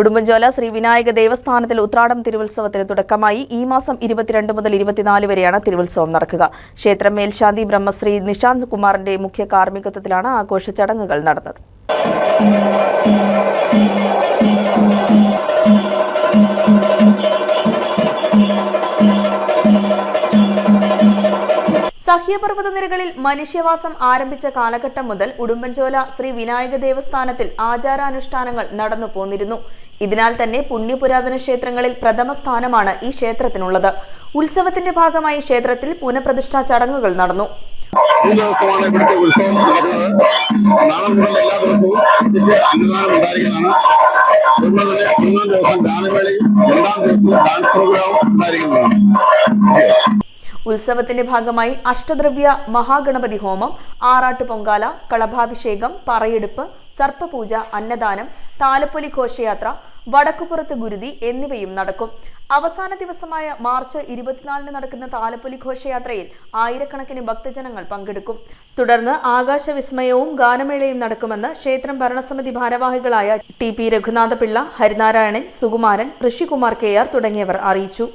ഉടുമ്പൻചോല ശ്രീ വിനായക ദേവസ്ഥാനത്തിൽ ഉത്രാടം തിരുവുത്സവത്തിന് തുടക്കമായി ഈ മാസം ഇരുപത്തിരണ്ട് മുതൽ ഇരുപത്തിനാല് വരെയാണ് തിരുവുത്സവം നടക്കുക. ക്ഷേത്രം മേൽശാന്തി ബ്രഹ്മശ്രീ നിശാന്ത് കുമാറിന്റെ മുഖ്യ കാർമ്മികത്വത്തിലാണ് ആഘോഷ ചടങ്ങുകൾ നടന്നത്. സഹ്യപർവത നിരകളിൽ മനുഷ്യവാസം ആരംഭിച്ച കാലഘട്ടം മുതൽ ഉടുമ്പൻചോല ശ്രീ വിനായക ദേവസ്ഥാനത്തിൽ ആചാരാനുഷ്ഠാനങ്ങൾ നടന്നു പോന്നിരുന്നു. ഇതിനാൽ തന്നെ പുണ്യപുരാതന ക്ഷേത്രങ്ങളിൽ പ്രഥമ സ്ഥാനമാണ് ഈ ക്ഷേത്രത്തിനുള്ളത്. ഉത്സവത്തിന്റെ ഭാഗമായി ക്ഷേത്രത്തിൽ പുനഃപ്രതിഷ്ഠാ ചടങ്ങുകൾ നടന്നു. ഈ ദിവസമാണ് ഇവിടുത്തെ ഉത്സവം നടക്കുന്നത് നാളെ മുതൽ എല്ലാ ദിവസവും ഉച്ചയ്ക്ക് അന്നദാനം ഉണ്ടായിരിക്കുന്നതാണ്. അതുപോലെ തന്നെ മൂന്നാം ദിവസം ഗാനമേളയും രണ്ടാം ദിവസം ഡാൻസ് പ്രോഗ്രാമും ഉണ്ടായിരിക്കുന്നതാണ്. ഉത്സവത്തിന്റെ ഭാഗമായി അഷ്ടദ്രവ്യ മഹാഗണപതി ഹോമം ആറാട്ട് പൊങ്കാല കളഭാഭിഷേകം പറയെടുപ്പ് സർപ്പപൂജ അന്നദാനം താലപ്പൊലി ഘോഷയാത്ര വടക്കുപുറത്ത് ഗുരുതി എന്നിവയും നടക്കും. അവസാന ദിവസമായ മാർച്ച് ഇരുപത്തിനാലിന് നടക്കുന്ന താലപ്പൊലി ഘോഷയാത്രയിൽ ആയിരക്കണക്കിന് ഭക്തജനങ്ങൾ പങ്കെടുക്കും. തുടർന്ന് ആകാശവിസ്മയവും ഗാനമേളയും നടക്കുമെന്ന് ക്ഷേത്രം ഭരണസമിതി ഭാരവാഹികളായ T P Raghunathapillai Harinarayanan Sukumaran Rishikumar K R തുടങ്ങിയവർ അറിയിച്ചു.